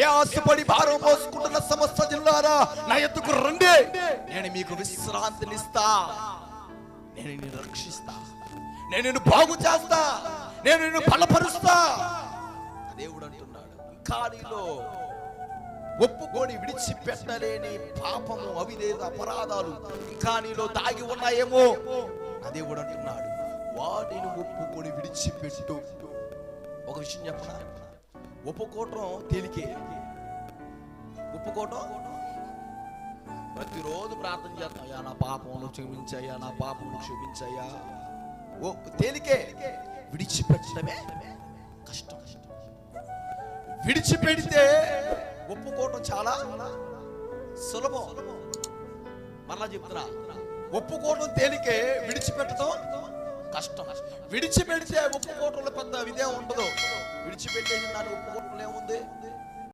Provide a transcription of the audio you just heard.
ప్రయాసపడి భారం మోసుకుంటున్న సమస్త జిల్లారా నా ఎత్తుకు రండి. నేను మీకు విశ్రాంతినిస్తా. నేను నిన్ను రక్షిస్తా. నేను నిన్ను బాగు చేస్తా. నేను నిన్ను బలపరుస్తా. దేవుడు అంటున్నాడు ఇంకా నీలో ఒప్పుకొని విడిచిపెట్టలేని పాపము అవిధేత అపరాధాలు ఇంకా నీలో దాగి ఉన్నాయేమో. నా దేవుడు అంటున్నాడు వాటిని ఒప్పుకొని విడిచిపెట్టు. ఒక విషయం చెప్పనా? ఒప్పుకోవటం తేలికే. ఒప్పుకోవటం ప్రతిరోజు ప్రార్థన చేస్తాం అయ్యా నా పాపమును క్షమించయ్యా నా పాపమును క్షమించయ్యా. ఓ తేలికే. విడిచిపెట్టడమే కష్టం. విడిచిపెడితే ఒప్పుకోవటం చాలా సులభం. మరలా చెప్తున్నా ఒప్పుకోవటం తేలికే విడిచిపెట్టడం కష్టం. విడిచిపెడితే ఒప్పుకోవటంలో పెద్ద ఇదే ఉండదు. విడిచిపెట్టేసి దాన్ని ఒప్పుకోవటంలో ఏముంది?